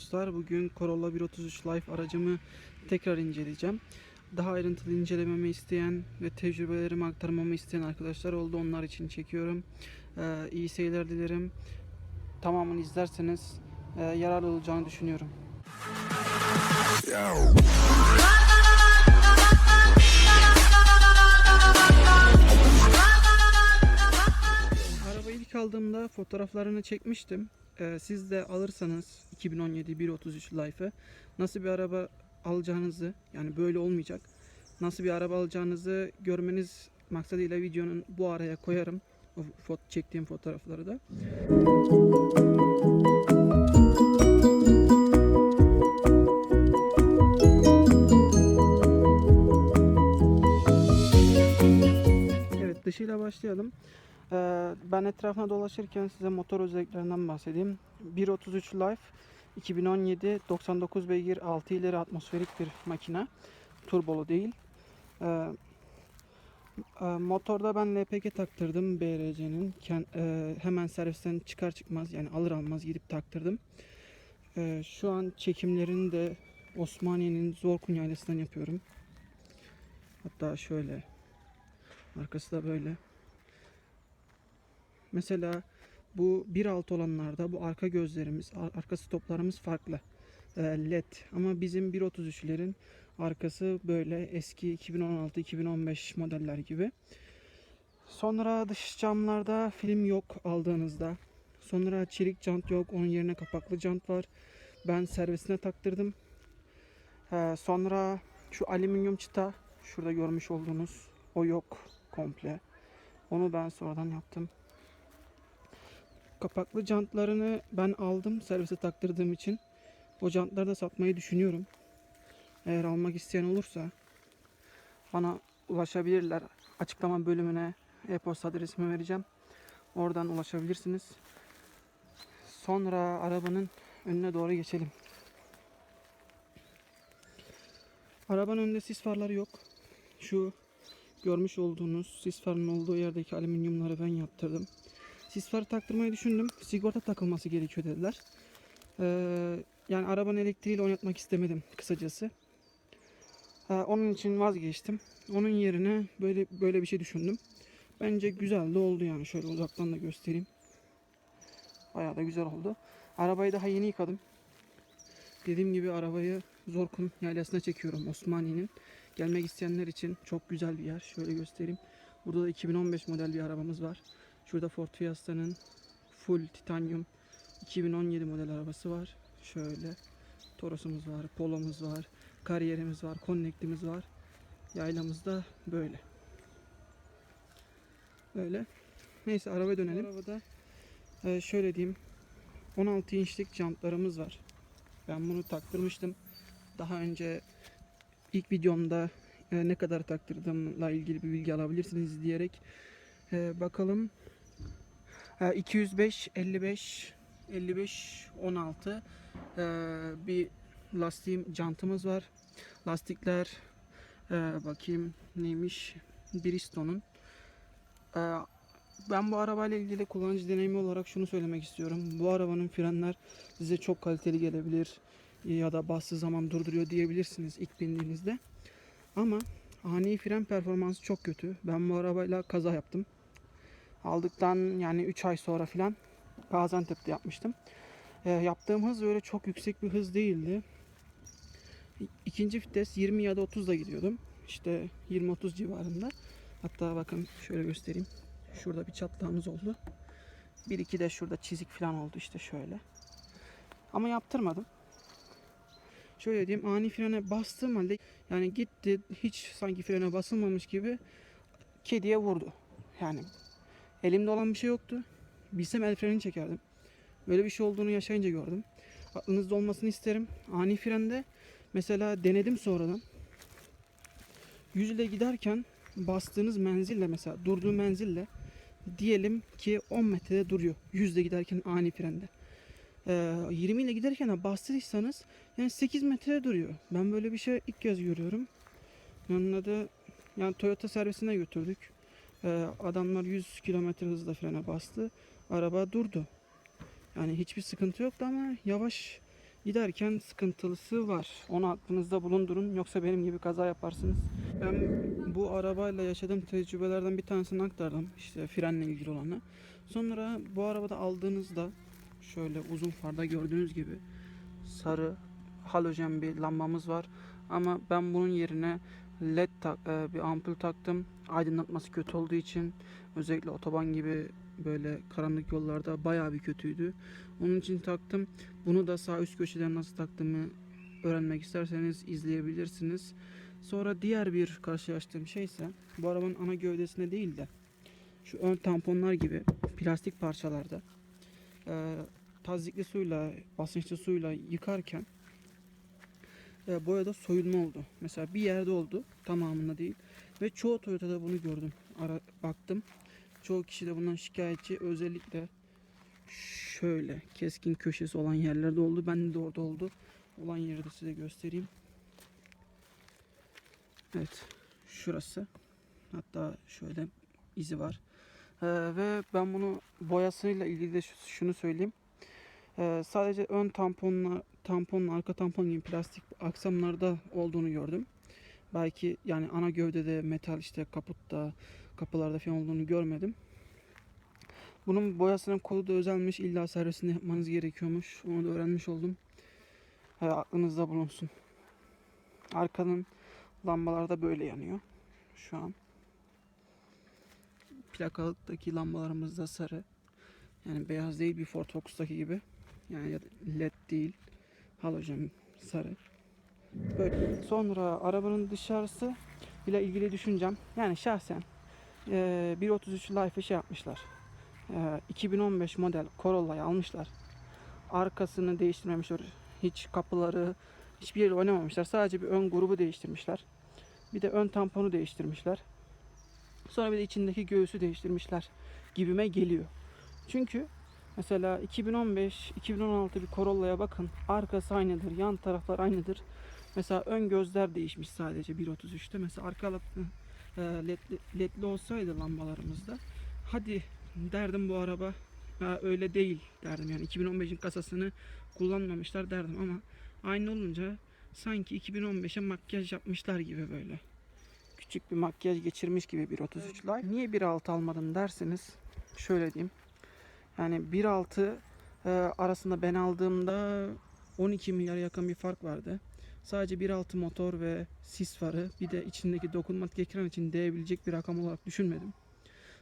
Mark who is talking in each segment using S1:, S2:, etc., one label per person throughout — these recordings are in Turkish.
S1: Dostlar bugün Corolla 133 Life aracımı tekrar inceleyeceğim. Daha ayrıntılı incelememi isteyen ve tecrübelerimi aktarmamı isteyen arkadaşlar oldu. Onlar için çekiyorum. Ee, iyi seyirler dilerim. Tamamını izlerseniz e, yararlı olacağını düşünüyorum. Arabayı ilk aldığımda fotoğraflarını çekmiştim. Ee, siz de alırsanız 2017 133 Life'ı nasıl bir araba alacağınızı yani böyle olmayacak. Nasıl bir araba alacağınızı görmeniz maksadıyla videonun bu araya koyarım. O fot çektiğim fotoğrafları da. Evet dışıyla başlayalım. Ee, ben etrafına dolaşırken size motor özelliklerinden bahsedeyim. 1.33 Life 2017 99 beygir 6 ileri atmosferik bir makine. Turbolu değil. Ee, e, motorda ben LPG taktırdım BRC'nin. E, hemen servisten çıkar çıkmaz yani alır almaz gidip taktırdım. Ee, şu an çekimlerini de Osmaniye'nin Zorkun Yaylası'ndan yapıyorum. Hatta şöyle. Arkası da böyle. Mesela bu 1.6 olanlarda bu arka gözlerimiz, ar- arka stoplarımız farklı. Ee, LED ama bizim 1.33'lerin arkası böyle eski 2016-2015 modeller gibi. Sonra dış camlarda film yok aldığınızda. Sonra çelik jant yok. Onun yerine kapaklı jant var. Ben servisine taktırdım. Ee, sonra şu alüminyum çıta şurada görmüş olduğunuz o yok komple. Onu ben sonradan yaptım. Kapaklı jantlarını ben aldım servise taktırdığım için. O jantları da satmayı düşünüyorum. Eğer almak isteyen olursa bana ulaşabilirler. Açıklama bölümüne e-posta adresimi vereceğim. Oradan ulaşabilirsiniz. Sonra arabanın önüne doğru geçelim. Arabanın önünde sis farları yok. Şu görmüş olduğunuz sis farının olduğu yerdeki alüminyumları ben yaptırdım. Sis farı taktırmayı düşündüm. Sigorta takılması gerekiyor dediler. Ee, yani arabanın elektriğiyle oynatmak istemedim kısacası. Ee, onun için vazgeçtim. Onun yerine böyle böyle bir şey düşündüm. Bence güzel de oldu yani. Şöyle uzaktan da göstereyim. Bayağı da güzel oldu. Arabayı daha yeni yıkadım. Dediğim gibi arabayı Zorkun yaylasına çekiyorum Osmaniye'nin. Gelmek isteyenler için çok güzel bir yer. Şöyle göstereyim. Burada da 2015 model bir arabamız var. Şurada Ford Fiesta'nın full titanyum 2017 model arabası var. Şöyle Toros'umuz var, Polo'muz var, kariyerimiz var, Connect'imiz var. Yaylamız da böyle. Böyle. Neyse arabaya dönelim. Arabada e, şöyle diyeyim 16 inçlik jantlarımız var. Ben bunu taktırmıştım. Daha önce ilk videomda e, ne kadar taktırdığımla ilgili bir bilgi alabilirsiniz diyerek e, bakalım. E, 205 55 55 16 e, bir lastiğim jantımız var. Lastikler e, bakayım neymiş? Bristol'un. E, ben bu arabayla ilgili kullanıcı deneyimi olarak şunu söylemek istiyorum. Bu arabanın frenler size çok kaliteli gelebilir ya da bastığı zaman durduruyor diyebilirsiniz ilk bindiğinizde. Ama ani fren performansı çok kötü. Ben bu arabayla kaza yaptım. Aldıktan yani 3 ay sonra filan Gaziantep'te yapmıştım. Ee, yaptığım hız öyle çok yüksek bir hız değildi. İkinci vites 20 ya da 30 da gidiyordum. İşte 20-30 civarında. Hatta bakın şöyle göstereyim. Şurada bir çatlağımız oldu. Bir iki de şurada çizik falan oldu işte şöyle. Ama yaptırmadım. Şöyle diyeyim ani frene bastığım halde yani gitti hiç sanki frene basılmamış gibi kediye vurdu. Yani elimde olan bir şey yoktu. Bilsem el freni çekerdim. Böyle bir şey olduğunu yaşayınca gördüm. Aklınızda olmasını isterim. Ani frende mesela denedim sonradan. 100 ile giderken bastığınız menzille mesela durduğu menzille diyelim ki 10 metrede duruyor. 100 ile giderken ani frende. Ee, 20 ile giderken de bastırırsanız yani 8 metrede duruyor. Ben böyle bir şey ilk kez görüyorum. Yanına da yani Toyota servisine götürdük. Ee, adamlar 100 kilometre hızla frene bastı. Araba durdu. Yani hiçbir sıkıntı yoktu ama yavaş Giderken sıkıntılısı var. Onu aklınızda bulundurun. Yoksa benim gibi kaza yaparsınız. Ben bu arabayla yaşadığım tecrübelerden bir tanesini aktardım. İşte frenle ilgili olanı. Sonra bu arabada aldığınızda şöyle uzun farda gördüğünüz gibi sarı halojen bir lambamız var. Ama ben bunun yerine led tak, e, bir ampul taktım. Aydınlatması kötü olduğu için özellikle otoban gibi böyle karanlık yollarda bayağı bir kötüydü. Onun için taktım. Bunu da sağ üst köşeden nasıl taktığımı öğrenmek isterseniz izleyebilirsiniz. Sonra diğer bir karşılaştığım şey ise bu arabanın ana gövdesinde değil de şu ön tamponlar gibi plastik parçalarda e, tazikli suyla, basınçlı suyla yıkarken e, boyada soyulma oldu. Mesela bir yerde oldu, tamamında değil. Ve çoğu Toyota'da bunu gördüm. Ara, baktım. Çoğu kişi de bundan şikayetçi. Özellikle şöyle keskin köşesi olan yerlerde oldu. Bende de orada oldu. Olan yeri de size göstereyim. Evet. Şurası. Hatta şöyle izi var. Ee, ve ben bunu boyasıyla ilgili de şu- şunu söyleyeyim. Ee, sadece ön tamponla tamponla arka tampon gibi plastik aksamlarda olduğunu gördüm. Belki yani ana gövdede metal işte kaputta kapılarda falan olduğunu görmedim. Bunun boyasının kodu da özelmiş. İlla servisinde yapmanız gerekiyormuş. Onu da öğrenmiş oldum. Ee, aklınızda bulunsun. Arkanın lambalar da böyle yanıyor. Şu an. Plakalıktaki lambalarımız da sarı. Yani beyaz değil bir Ford Focus'taki gibi. Yani led değil. Halojen sarı. Böyle. Sonra arabanın dışarısı ile ilgili düşüncem. Yani şahsen eee 1.33 Life'ı şey yapmışlar. Eee, 2015 model Corolla'yı almışlar. Arkasını değiştirmemişler. Hiç kapıları hiçbir yeri oynamamışlar. Sadece bir ön grubu değiştirmişler. Bir de ön tamponu değiştirmişler. Sonra bir de içindeki göğüsü değiştirmişler gibime geliyor. Çünkü mesela 2015, 2016 bir Corolla'ya bakın. Arkası aynıdır, yan taraflar aynıdır. Mesela ön gözler değişmiş sadece 1.33'te. Mesela arka led- e, ledli, ledli olsaydı lambalarımızda hadi derdim bu araba öyle değil derdim yani 2015'in kasasını kullanmamışlar derdim ama aynı olunca sanki 2015'e makyaj yapmışlar gibi böyle küçük bir makyaj geçirmiş gibi 1.33 Life. Niye 1.6 almadım derseniz şöyle diyeyim. Yani 1.6 e, arasında ben aldığımda 12 milyar yakın bir fark vardı. Sadece 1.6 motor ve sis farı bir de içindeki dokunmatik ekran için değebilecek bir rakam olarak düşünmedim.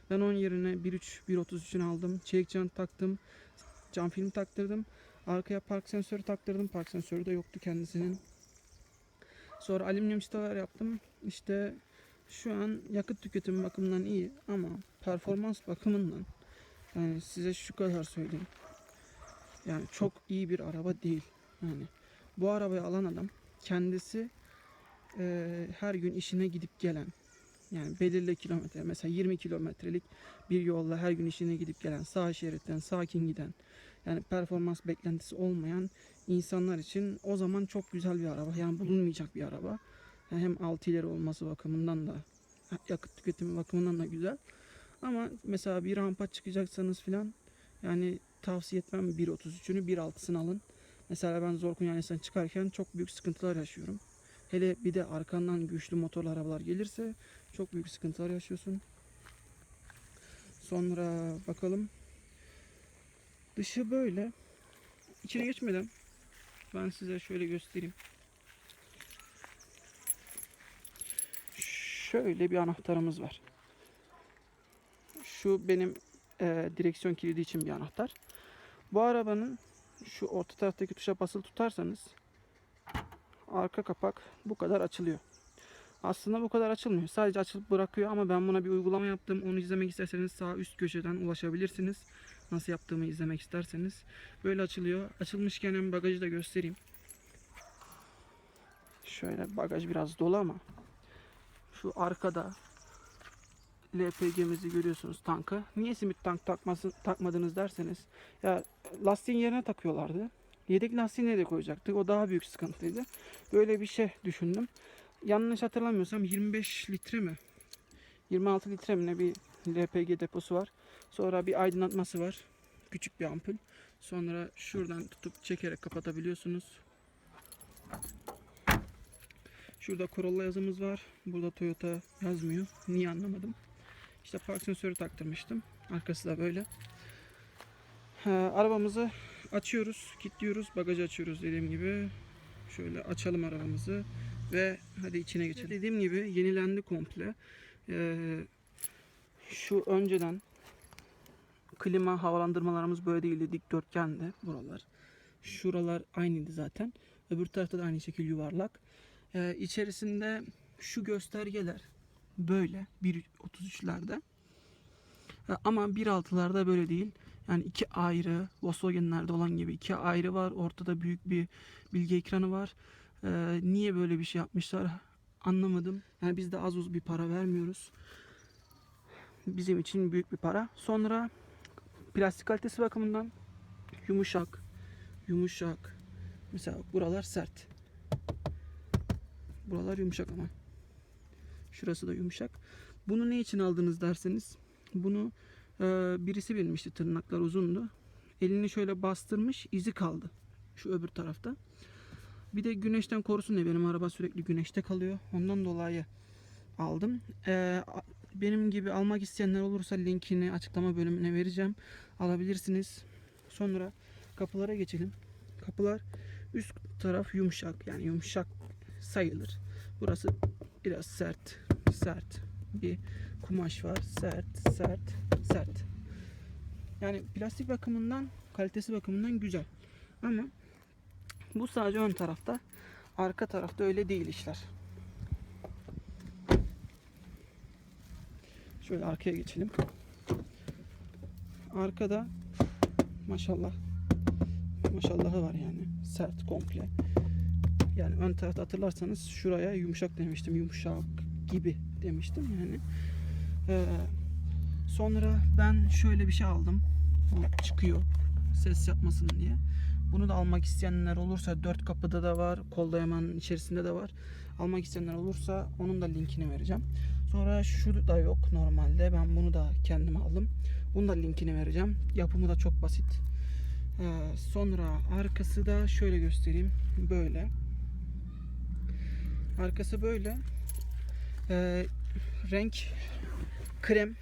S1: Ben onun yerine 1.3 1.33'ünü aldım. Çelik jant taktım. Cam film taktırdım. Arkaya park sensörü taktırdım. Park sensörü de yoktu kendisinin. Sonra alüminyum çıtalar yaptım. İşte şu an yakıt tüketimi bakımından iyi ama performans bakımından yani size şu kadar söyleyeyim. Yani çok iyi bir araba değil. Yani bu arabayı alan adam kendisi eee, her gün işine gidip gelen yani belirli kilometre mesela 20 kilometrelik bir yolla her gün işine gidip gelen sağ şeritten sakin giden yani performans beklentisi olmayan insanlar için o zaman çok güzel bir araba yani bulunmayacak bir araba. Yani hem 6 ileri olması bakımından da yakıt tüketimi bakımından da güzel. Ama mesela bir rampa çıkacaksanız filan yani tavsiye etmem 1.33'ünü 1.6'sını alın. Mesela ben Zorkun Yanesi'nden çıkarken çok büyük sıkıntılar yaşıyorum. Hele bir de arkandan güçlü motorlu arabalar gelirse çok büyük sıkıntılar yaşıyorsun. Sonra bakalım. Dışı böyle. İçine geçmeden ben size şöyle göstereyim. Şöyle bir anahtarımız var. Şu benim e, direksiyon kilidi için bir anahtar. Bu arabanın şu orta taraftaki tuşa basılı tutarsanız arka kapak bu kadar açılıyor. Aslında bu kadar açılmıyor. Sadece açılıp bırakıyor ama ben buna bir uygulama yaptım. Onu izlemek isterseniz sağ üst köşeden ulaşabilirsiniz. Nasıl yaptığımı izlemek isterseniz. Böyle açılıyor. Açılmışken hem bagajı da göstereyim. Şöyle bagaj biraz dolu ama şu arkada LPG'mizi görüyorsunuz tankı. Niye simit tank takması, takmadınız derseniz ya lastiğin yerine takıyorlardı. Yedek lastiği nereye koyacaktık? O daha büyük sıkıntıydı. Böyle bir şey düşündüm. Yanlış hatırlamıyorsam 25 litre mi? 26 litre mi ne bir LPG deposu var. Sonra bir aydınlatması var. Küçük bir ampul. Sonra şuradan tutup çekerek kapatabiliyorsunuz. Şurada Corolla yazımız var. Burada Toyota yazmıyor. Niye anlamadım. İşte park sensörü taktırmıştım. Arkası da böyle. Ha, arabamızı açıyoruz, kilitliyoruz, bagajı açıyoruz dediğim gibi. Şöyle açalım arabamızı ve hadi içine geçelim. Dediğim gibi yenilendi komple. Ee, şu önceden klima havalandırmalarımız böyle değildi. Dikdörtgendi buralar. Şuralar aynıydı zaten. Öbür tarafta da aynı şekilde yuvarlak. Ee, içerisinde şu göstergeler böyle 1.33'lerde. Ee, ama 1.6'larda böyle değil. Yani iki ayrı Volkswagen'lerde olan gibi iki ayrı var. Ortada büyük bir bilgi ekranı var. Ee, niye böyle bir şey yapmışlar anlamadım. Yani biz de az uz bir para vermiyoruz. Bizim için büyük bir para. Sonra plastik kalitesi bakımından yumuşak, yumuşak. Mesela buralar sert. Buralar yumuşak ama. Şurası da yumuşak. Bunu ne için aldınız derseniz bunu e, birisi bilmişti tırnaklar uzundu. Elini şöyle bastırmış izi kaldı. Şu öbür tarafta. Bir de güneşten korusun diye benim araba sürekli güneşte kalıyor. Ondan dolayı aldım. E, a- benim gibi almak isteyenler olursa linkini açıklama bölümüne vereceğim. Alabilirsiniz. Sonra kapılara geçelim. Kapılar üst taraf yumuşak yani yumuşak sayılır. Burası biraz sert, sert bir kumaş var. Sert, sert, sert. Yani plastik bakımından, kalitesi bakımından güzel. Ama bu sadece ön tarafta. Arka tarafta öyle değil işler. Şöyle arkaya geçelim. Arkada maşallah maşallahı var yani. Sert komple. Yani ön tarafta hatırlarsanız şuraya yumuşak demiştim. Yumuşak gibi demiştim yani. Ee, sonra ben şöyle bir şey aldım. Bu çıkıyor. Ses yapmasın diye. Bunu da almak isteyenler olursa dört kapıda da var. Kol dayamanın içerisinde de var. Almak isteyenler olursa onun da linkini vereceğim. Sonra şu da yok normalde. Ben bunu da kendim aldım. Bunun da linkini vereceğim. Yapımı da çok basit. Ee, sonra arkası da şöyle göstereyim. Böyle. Arkası böyle. Ee, renk krem.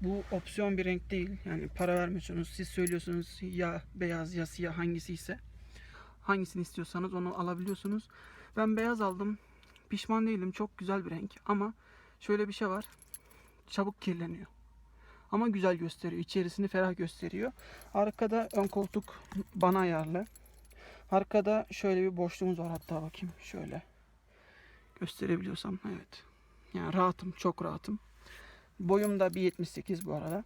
S1: Bu opsiyon bir renk değil. Yani para vermiyorsunuz. Siz söylüyorsunuz ya beyaz ya siyah hangisi ise. Hangisini istiyorsanız onu alabiliyorsunuz. Ben beyaz aldım. Pişman değilim. Çok güzel bir renk. Ama şöyle bir şey var. Çabuk kirleniyor. Ama güzel gösteriyor. İçerisini ferah gösteriyor. Arkada ön koltuk bana ayarlı. Arkada şöyle bir boşluğumuz var hatta bakayım. Şöyle gösterebiliyorsam evet. Yani rahatım. Çok rahatım. Boyum da 1.78 bu arada.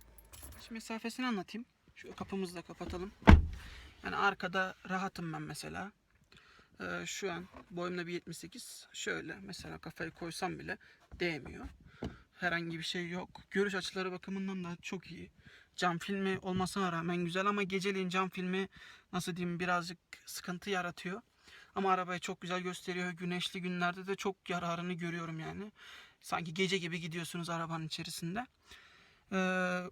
S1: Şimdi mesafesini anlatayım. Şu kapımızı da kapatalım. Yani arkada rahatım ben mesela. Ee, şu an boyumda 1.78. Şöyle mesela kafayı koysam bile değmiyor. Herhangi bir şey yok. Görüş açıları bakımından da çok iyi. Cam filmi olmasına rağmen güzel ama geceliğin cam filmi nasıl diyeyim birazcık sıkıntı yaratıyor. Ama arabayı çok güzel gösteriyor. Güneşli günlerde de çok yararını görüyorum yani. Sanki gece gibi gidiyorsunuz arabanın içerisinde. Ee,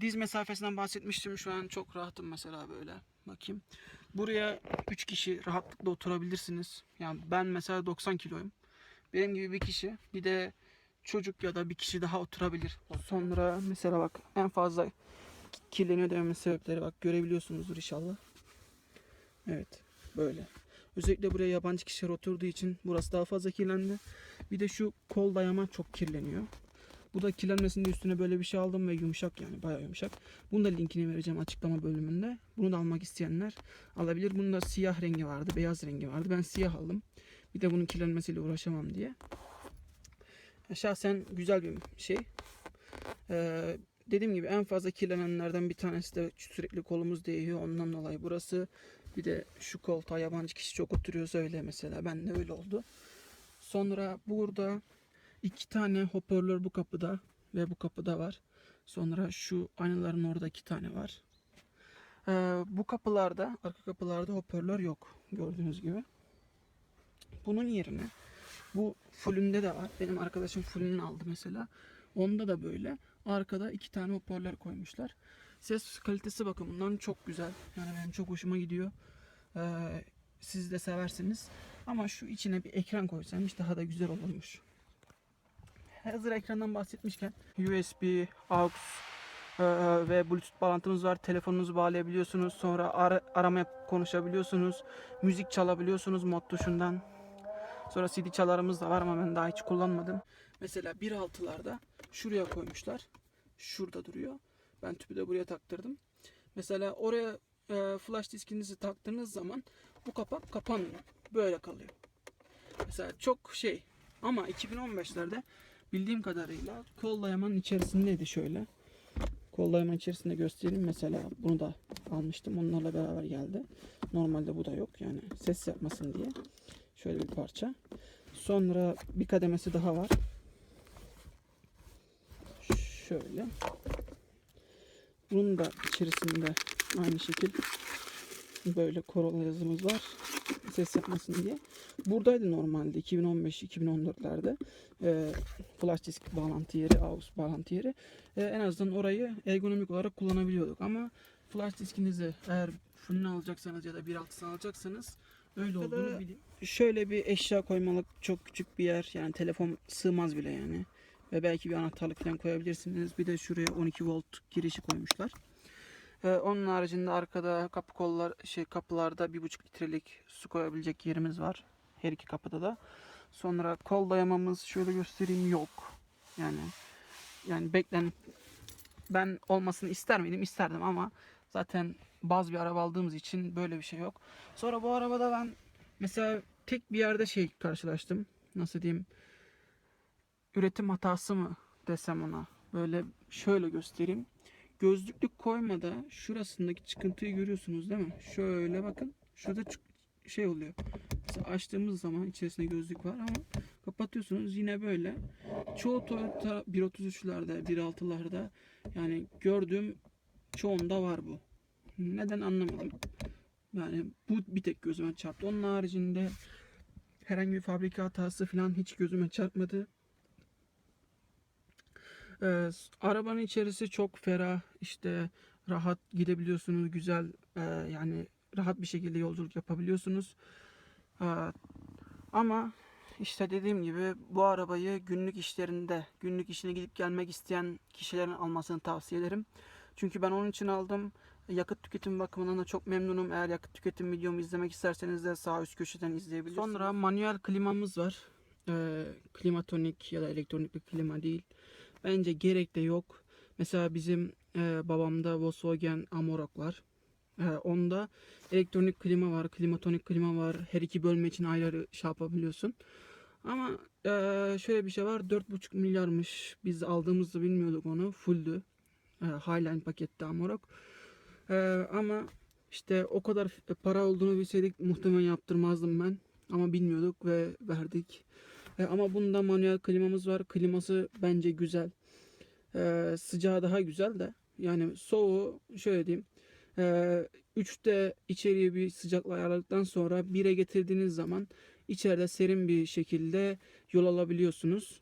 S1: diz mesafesinden bahsetmiştim. Şu an çok rahatım mesela böyle. Bakayım. Buraya 3 kişi rahatlıkla oturabilirsiniz. Yani ben mesela 90 kiloyum. Benim gibi bir kişi bir de çocuk ya da bir kişi daha oturabilir. Sonra mesela bak en fazla kirleniyor dememin sebepleri bak görebiliyorsunuzdur inşallah. Evet böyle. Özellikle buraya yabancı kişiler oturduğu için burası daha fazla kirlendi. Bir de şu kol dayama çok kirleniyor. Bu da kirlenmesinde üstüne böyle bir şey aldım ve yumuşak yani bayağı yumuşak. Bunu da linkini vereceğim açıklama bölümünde. Bunu da almak isteyenler alabilir. Bunun da siyah rengi vardı, beyaz rengi vardı. Ben siyah aldım. Bir de bunun kirlenmesiyle uğraşamam diye. Şahsen güzel bir şey. Ee, dediğim gibi en fazla kirlenenlerden bir tanesi de sürekli kolumuz değiyor. Ondan dolayı burası. Bir de şu koltuğa yabancı kişi çok oturuyorsa öyle mesela. Ben de öyle oldu. Sonra burada iki tane hoparlör bu kapıda ve bu kapıda var. Sonra şu aynaların orada iki tane var. Ee, bu kapılarda, arka kapılarda hoparlör yok gördüğünüz gibi. Bunun yerine bu fullünde de var. Benim arkadaşım fullünü aldı mesela. Onda da böyle. Arkada iki tane hoparlör koymuşlar. Ses kalitesi bakımından çok güzel. Yani benim çok hoşuma gidiyor. Ee, siz de seversiniz. Ama şu içine bir ekran koysaymış daha da güzel olurmuş. Hazır ekrandan bahsetmişken USB, AUX e, ve Bluetooth bağlantımız var. Telefonunuzu bağlayabiliyorsunuz. Sonra ara, arama konuşabiliyorsunuz. Müzik çalabiliyorsunuz mod tuşundan. Sonra CD çalarımız da var ama ben daha hiç kullanmadım. Mesela 1.6'larda şuraya koymuşlar. Şurada duruyor. Ben tüpü de buraya taktırdım. Mesela oraya e, flash diskinizi taktığınız zaman bu kapak kapanmıyor. Böyle kalıyor. Mesela çok şey ama 2015'lerde bildiğim kadarıyla kol dayamanın içerisindeydi şöyle. Kol dayamanın içerisinde göstereyim. Mesela bunu da almıştım. Onlarla beraber geldi. Normalde bu da yok. Yani ses yapmasın diye. Şöyle bir parça. Sonra bir kademesi daha var. Şöyle. Bunun da içerisinde aynı şekil böyle Corolla yazımız var. Ses yapmasın diye. Buradaydı normalde 2015-2014'lerde e, flash disk bağlantı yeri, AUX bağlantı yeri. E, en azından orayı ergonomik olarak kullanabiliyorduk ama flash diskinizi eğer fullünü alacaksanız ya da 1.6'sını alacaksanız öyle olduğunu bilin. Şöyle bir eşya koymalık çok küçük bir yer. Yani telefon sığmaz bile yani. Ve belki bir anahtarlık falan koyabilirsiniz. Bir de şuraya 12 volt girişi koymuşlar. Ee, onun haricinde arkada kapı kollar şey kapılarda 1,5 litrelik su koyabilecek yerimiz var. Her iki kapıda da. Sonra kol dayamamız şöyle göstereyim yok. Yani yani beklen ben olmasını ister miydim? İsterdim ama zaten baz bir araba aldığımız için böyle bir şey yok. Sonra bu arabada ben mesela tek bir yerde şey karşılaştım. Nasıl diyeyim? Üretim hatası mı desem ona. Böyle şöyle göstereyim. Gözlüklük koymada şurasındaki çıkıntıyı görüyorsunuz değil mi? Şöyle bakın. Şurada şey oluyor. Mesela açtığımız zaman içerisinde gözlük var ama kapatıyorsunuz yine böyle. Çoğu Toyota 1.33'lerde, 1.6'larda yani gördüğüm çoğunda var bu. Neden anlamadım. Yani bu bir tek gözüme çarptı. Onun haricinde herhangi bir fabrika hatası falan hiç gözüme çarpmadı. S- arabanın içerisi çok ferah, işte rahat gidebiliyorsunuz, güzel e, yani rahat bir şekilde yolculuk yapabiliyorsunuz. Ee, ama işte dediğim gibi bu arabayı günlük işlerinde, günlük işine gidip gelmek isteyen kişilerin almasını tavsiye ederim. Çünkü ben onun için aldım. Yakıt tüketim bakımından da çok memnunum. Eğer yakıt tüketim videomu izlemek isterseniz de sağ üst köşeden izleyebilirsiniz. Sonra manuel klimamız var. Ee, klimatonik ya da elektronik bir klima değil. Bence gerek de yok. Mesela bizim e, babamda Volkswagen Amarok var. E, onda elektronik klima var, klimatonik klima var. Her iki bölme için ayrı şey yapabiliyorsun. Ama e, şöyle bir şey var. 4,5 milyarmış. Biz aldığımızda bilmiyorduk onu. Fulldü. E, Highline pakette Amarok. E, ama işte o kadar f- para olduğunu bilseydik muhtemelen yaptırmazdım ben. Ama bilmiyorduk ve verdik. E, ama bunda manuel klimamız var. Kliması bence güzel. E, sıcağı daha güzel de. Yani soğuğu şöyle diyeyim. E, 3'te içeriye bir sıcaklığı ayarladıktan sonra 1'e getirdiğiniz zaman içeride serin bir şekilde yol alabiliyorsunuz.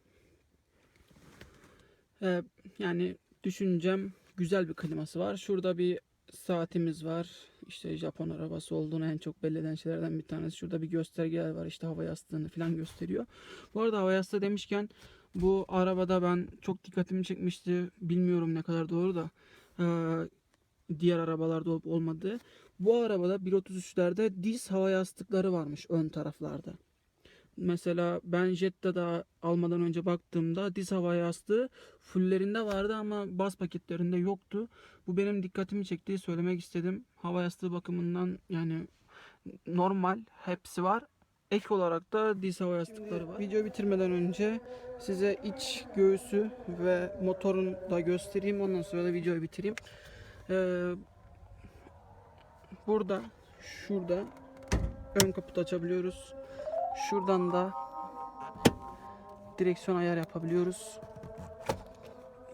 S1: E, yani düşüncem güzel bir kliması var. Şurada bir saatimiz var. İşte Japon arabası olduğunu en çok belli eden şeylerden bir tanesi. Şurada bir göstergeler var. İşte hava yastığını falan gösteriyor. Bu arada hava yastığı demişken bu arabada ben çok dikkatimi çekmişti. Bilmiyorum ne kadar doğru da diğer arabalarda olup olmadığı. Bu arabada 1.33'lerde diz hava yastıkları varmış ön taraflarda. Mesela ben Jetta'da almadan önce baktığımda diz hava yastığı fullerinde vardı ama baz paketlerinde yoktu. Bu benim dikkatimi çektiği söylemek istedim. Hava yastığı bakımından yani normal hepsi var. Ek olarak da diz hava yastıkları var. Video bitirmeden önce size iç göğsü ve motorun da göstereyim. Ondan sonra da videoyu bitireyim. Ee, burada, şurada ön kaputu açabiliyoruz. Şuradan da direksiyon ayar yapabiliyoruz.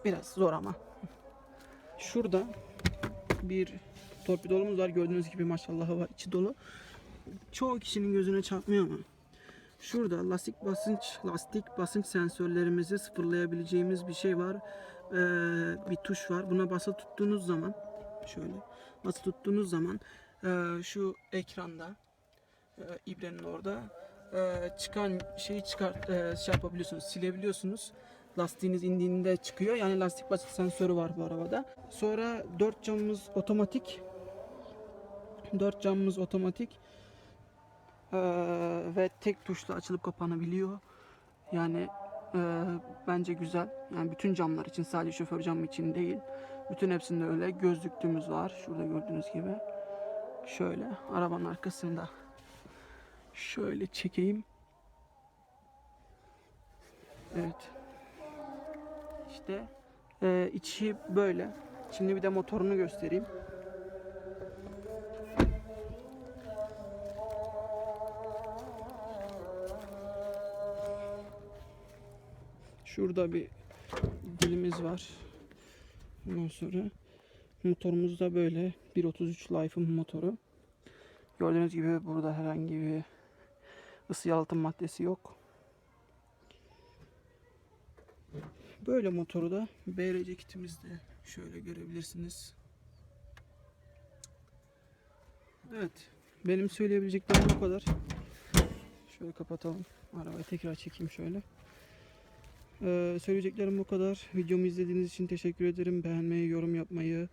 S1: Biraz zor ama. Şurada bir torpidolumuz var. Gördüğünüz gibi maşallah var. içi dolu. Çoğu kişinin gözüne çarpmıyor ama. Şurada lastik basınç, lastik basınç sensörlerimizi sıfırlayabileceğimiz bir şey var. Ee, bir tuş var. Buna basılı tuttuğunuz zaman Şöyle. Nasıl tuttuğunuz zaman e, şu ekranda e, ibrenin orada e, çıkan şeyi çıkart e, şey yapabiliyorsunuz, silebiliyorsunuz. Lastiğiniz indiğinde çıkıyor. Yani lastik basınç sensörü var bu arabada. Sonra dört camımız otomatik. Dört camımız otomatik. Ee, ve tek tuşla açılıp kapanabiliyor. Yani e, bence güzel. Yani bütün camlar için sadece şoför camı için değil. Bütün hepsinde öyle. Gözlüklüğümüz var. Şurada gördüğünüz gibi. Şöyle arabanın arkasında. Şöyle çekeyim. Evet. İşte e, içi böyle. Şimdi bir de motorunu göstereyim. Şurada bir dilimiz var. Ondan sonra motorumuz da böyle 1.33 Life'ın motoru. Gördüğünüz gibi burada herhangi bir ısı yalıtım maddesi yok. Böyle motoru da BRC kitimizde şöyle görebilirsiniz. Evet. Benim söyleyebileceklerim bu kadar. Şöyle kapatalım. Arabayı tekrar çekeyim şöyle. Ee, söyleyeceklerim bu kadar. Videomu izlediğiniz için teşekkür ederim. Beğenmeyi, yorum yapmayı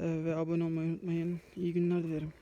S1: e, ve abone olmayı unutmayın. İyi günler dilerim.